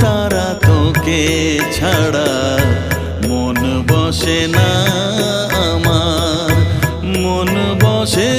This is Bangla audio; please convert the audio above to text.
তারা তোকে ছাড়া মন বসে না আমার। মন বসে